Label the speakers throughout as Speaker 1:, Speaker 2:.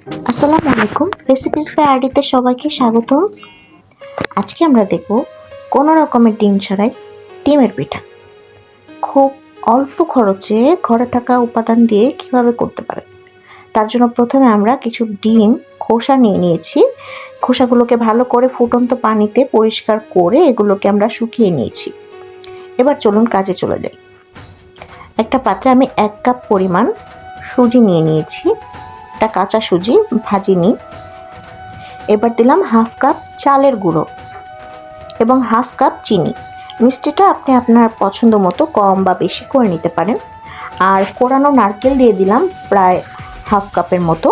Speaker 1: আসসালামু আলাইকুম। Recipes by আডিতে সবাইকে স্বাগতম। আজকে আমরা দেখব কোনো রকমের ডিম ছাড়াই ডিমের পিঠা। খুব অল্প খরচে ঘরে থাকা উপাদান দিয়ে কীভাবে করতে পারেন? তার জন্য প্রথমে আমরা কিছু ডিম, খোসা নিয়ে নিয়েছি। খোসাগুলোকে ভালো করে ফুটন্ত পানিতে পরিষ্কার করে এগুলোকে আমরা শুকিয়ে নিয়েছি। এবার চলুন কাজে চলে যাই। একটা পাত্রে আমি এক কাপ পরিমাণ সুজি নিয়ে নিয়েছি। একটা কাঁচা সুজি ভাজি নিই। এবার দিলাম হাফ কাপ চালের গুঁড়ো এবং হাফ কাপ চিনি। মিষ্টিটা আপনি আপনার পছন্দ মতো কম বা বেশি করে নিতে পারেন। আর কোরানো নারকেল দিয়ে দিলাম প্রায় হাফ কাপের মতো।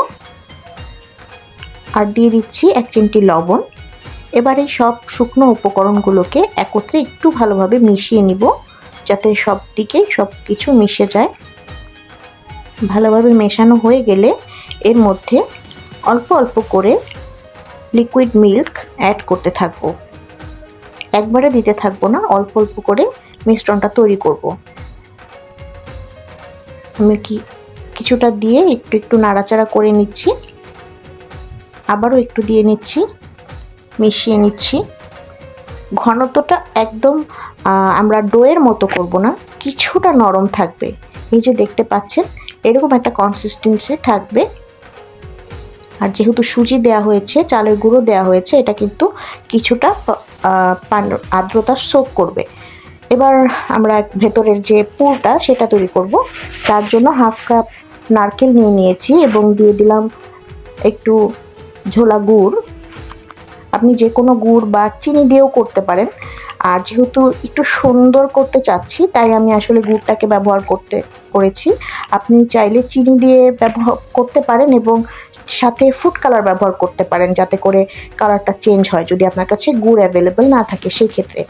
Speaker 1: আর দিয়ে দিচ্ছি এক চিমটি লবণ। এবার এই সব শুকনো উপকরণগুলোকে একত্রে একটু ভালোভাবে মিশিয়ে নিব যাতে সব দিকে সব কিছু মিশে যায়। ভালোভাবে মেশানো হয়ে গেলে এর মধ্যে অল্প অল্প করে লিকুইড মিল্ক অ্যাড করতে থাকব। একবারে দিতে থাকব না, অল্প অল্প করে মিশ্রণটা তৈরি করব। আমি কি কিছুটা দিয়ে একটু একটু নাড়াচাড়া করে নিচ্ছি। আবারও একটু দিয়ে নিচ্ছি, মিশিয়ে নিচ্ছি। ঘনত্বটা একদম আমরা ডোয়ের মতো করব না, কিছুটা নরম থাকবে। এই যে দেখতে পাচ্ছেন, এরকম একটা কনসিস্টেন্সি থাকবে। আর যেহেতু সুজি দেওয়া হয়েছে, চালের গুঁড়ো দেওয়া হয়েছে, এটা কিন্তু কিছুটা আর্দ্রতা সোক করবে। এবার আমরা ভেতরের যে পুরটা, সেটা তৈরি করব। তার জন্য হাফ কাপ নারকেল নিয়ে নিয়েছি এবং দিয়ে দিলাম একটু ঝোলা গুড়। আপনি যে কোনো গুড় বা চিনি দিয়েও করতে পারেন। আর যেহেতু একটু সুন্দর করতে চাচ্ছি, তাই আমি আসলে গুড়টাকে ব্যবহার করতে করেছি। আপনি চাইলে চিনি দিয়ে ব্যবহার করতে পারেন এবং সাথে ফুড কালার ব্যবহার করতে পারেন যাতে করে কালারটা চেঞ্জ হয় যদি আপনার কাছে গুড় অ্যাভেলেবেল না থাকে সেই ক্ষেত্রে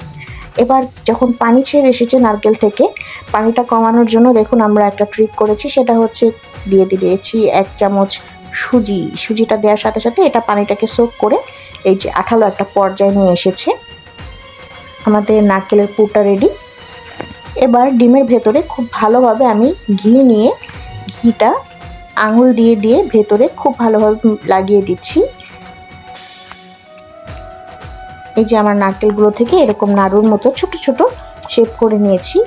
Speaker 1: এবার যখন পানি ছেড়ে এসেছে নারকেল থেকে, পানিটা কমানোর জন্য দেখুন আমরা একটা ট্রিক করেছি, সেটা হচ্ছে দিয়ে দিয়েছি এক চামচ সুজি। সুজিটা দেওয়ার সাথে সাথে এটা পানিটাকে সোক করে এই যে আঠালো একটা পর্যায়ে নিয়ে এসেছে। আমাদের নারকেলের পুরটা রেডি এবার ডিমের ভেতরে খুব ভালোভাবে আমি ঘি নিয়ে ঘিটা আঙুল দিয়ে দিয়ে ভেতরে খুব ভালোভাবে লাগিয়ে দিচ্ছি। এই যে আমার নারকেলগুলো থেকে এরকম নাড়ুর মতো ছোট ছোট শেপ করে নিয়েছি।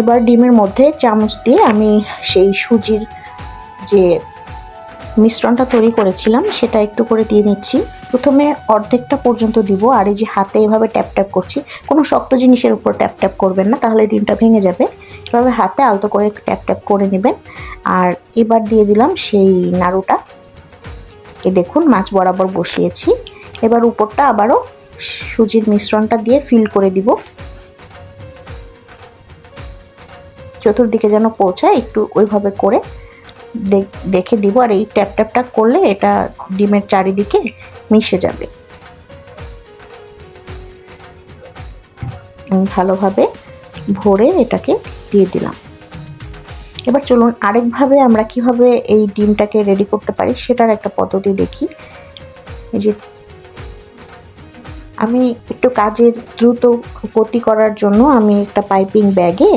Speaker 1: এবার ডিমের মধ্যে চামচ দিয়ে আমি সেই সুজির যে মিশ্রণটা তৈরি করেছিলাম, সেটা একটু করে দিয়ে নিচ্ছি। প্রথমে অর্ধেকটা পর্যন্ত দিব, আর এই যে হাতে এভাবে ট্যাপ ট্যাপ করছি, কোনো শক্ত জিনিসের উপর ট্যাপ ট্যাপ করবেন না, তাহলে ডিমটা ভেঙে যাবে। এভাবে হাতে আলতো করে ট্যাপ ট্যাপ করে নেবেন। আর এবার দিয়ে দিলাম সেই নাড়ুটা। এ দেখুন, মাছ বরাবর বসিয়েছি। এবার উপরটা আবারও সুজির মিশ্রণটা দিয়ে ফিল করে দিব। চতুর্দিকে যেন পৌঁছায় একটু ওইভাবে করে দেখে দিব। আর এই ট্যাপ ট্যাপটা করলে এটা ডিমের চারিদিকে মিশে যাবে। ভালোভাবে ভরে এটাকে দিয়ে দিলাম। এবার চলুন আরেকভাবে আমরা কীভাবে এই ডিমটাকে রেডি করতে পারি সেটার একটা পদ্ধতি দেখি। এই যে আমি একটু কাজের দ্রুত গতি করার জন্য আমি একটা পাইপিং ব্যাগে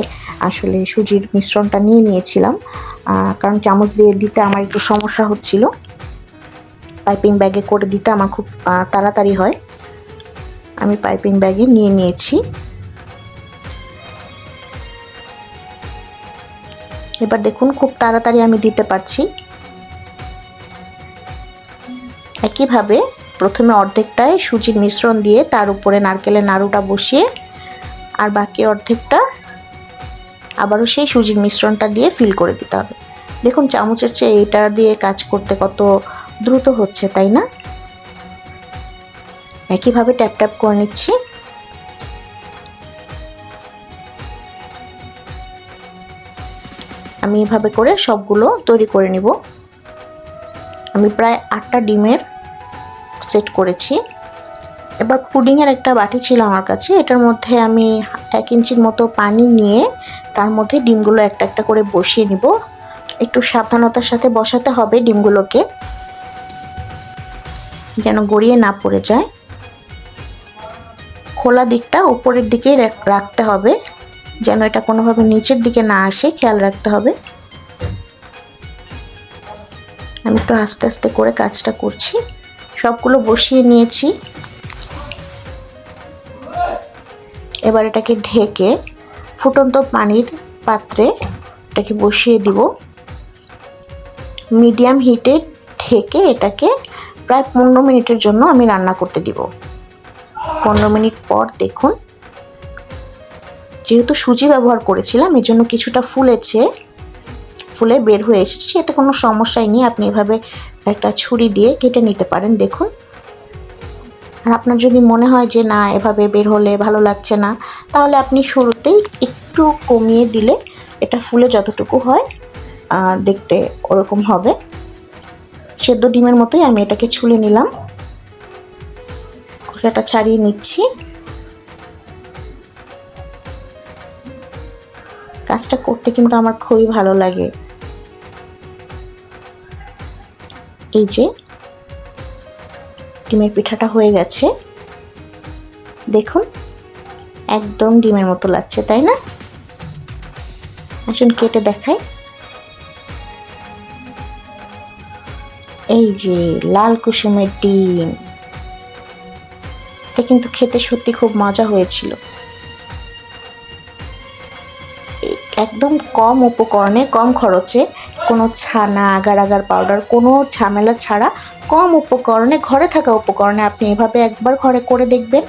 Speaker 1: আসলে সুজির মিশ্রণটা নিয়ে নিয়েছিলাম। কারণ চামচ দিয়ে দিতে আমার একটু সমস্যা হচ্ছিল। পাইপিং ব্যাগে করে দিতে আমার খুব তাড়াতাড়ি হয়। আমি পাইপিং ব্যাগে নিয়ে নিয়েছি। এবার দেখুন, খুব তাড়াতাড়ি আমি দিতে পারছি। একইভাবে প্রথমে অর্ধেকটায় সুজির মিশ্রণ দিয়ে তার উপরে নারকেলের নাড়ুটা বসিয়ে আর বাকি অর্ধেকটা আবারও সেই সুজির মিশ্রণটা দিয়ে ফিল করে দিতে হবে। দেখুন, চামচের চেয়ে এটা দিয়ে কাজ করতে কত দ্রুত হচ্ছে, তাই না? একইভাবে ট্যাপ ট্যাপ করে নিচ্ছি। আমি এভাবে করে সবগুলো তৈরি করে নিব। আমি প্রায় আটটা ডিমের সেট করেছি। এবার পুডিংয়ের একটা বাটি ছিল আমার কাছে। এটার মধ্যে আমি এক ইঞ্চির মতো পানি নিয়ে তার মধ্যে ডিমগুলো একটা একটা করে বসিয়ে নিব। একটু সাবধানতার সাথে বসাতে হবে ডিমগুলোকে, যেন গড়িয়ে না পড়ে যায়। খোলা দিকটা উপরের দিকেই রাখতে হবে। যেন এটা কোনোভাবে নিচের দিকে না আসে, খেয়াল রাখতে হবে। আমি একটু আস্তে আস্তে করে কাজটা করছি। সবগুলো বসিয়ে নিয়েছি। এবার এটাকে ঢেকে ফুটন্ত পানির পাত্রে এটাকে বসিয়ে দিব। মিডিয়াম হিটে ঢেকে এটাকে প্রায় পনেরো মিনিটের জন্য আমি রান্না করতে দিব। পনেরো মিনিট পর দেখুন যেহেতু সুজি ব্যবহার করেছিলাম, এর জন্য কিছুটা ফুলেছে ফুলে বের হয়ে এসেছে, এতে কোনো সমস্যাই নেই। আপনি এভাবে একটা ছুরি দিয়ে কেটে নিতে পারেন, দেখুন। আর আপনার যদি মনে হয় যে না, এভাবে বের হলে ভালো লাগছে না, তাহলে আপনি শুরুতেই একটু কমিয়ে দিলে এটা ফুলে যতটুকু হয় দেখতে ওরকম হবে। সেদ্ধ ডিমের মতোই আমি এটাকে ছুলে নিলাম। খোসাটা ছাড়িয়ে নিচ্ছি। কাজটা করতে কিন্তু আমার খুবই ভালো লাগে। এই যে, ডিমের পিঠাটা হয়ে গেছে। দেখুন, একদম ডিমের মতো লাগছে, তাই না? আসুন কেটে দেখাই। এই যে, লাল কুসুমের ডিম। এটা কিন্তু খেতে সত্যি খুব মজা হয়েছিল। একদম কম উপকরণে, কম খরচে, কোনো ছানা, আগার আগার পাউডার কোনো ঝামেলা ছাড়া কম উপকরণে, ঘরে থাকা উপকরণে আপনি এভাবে একবার ঘরে করে দেখবেন।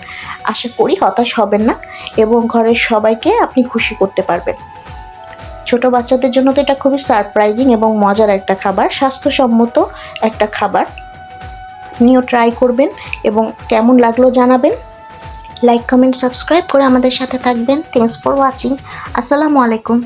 Speaker 1: আশা করি হতাশ হবেন না এবং ঘরের সবাইকে আপনি খুশি করতে পারবেন। ছোট বাচ্চাদের জন্য তো এটা খুবই সারপ্রাইজিং এবং মজার একটা খাবার, স্বাস্থ্যসম্মত একটা খাবার। আপনিও ট্রাই করবেন এবং কেমন লাগল জানাবেন। লাইক কমেন্ট সাবস্ক্রাইব করে আমাদের সাথে থাকবেন। থ্যাংকস ফর ওয়াচিং আসসালামু আলাইকুম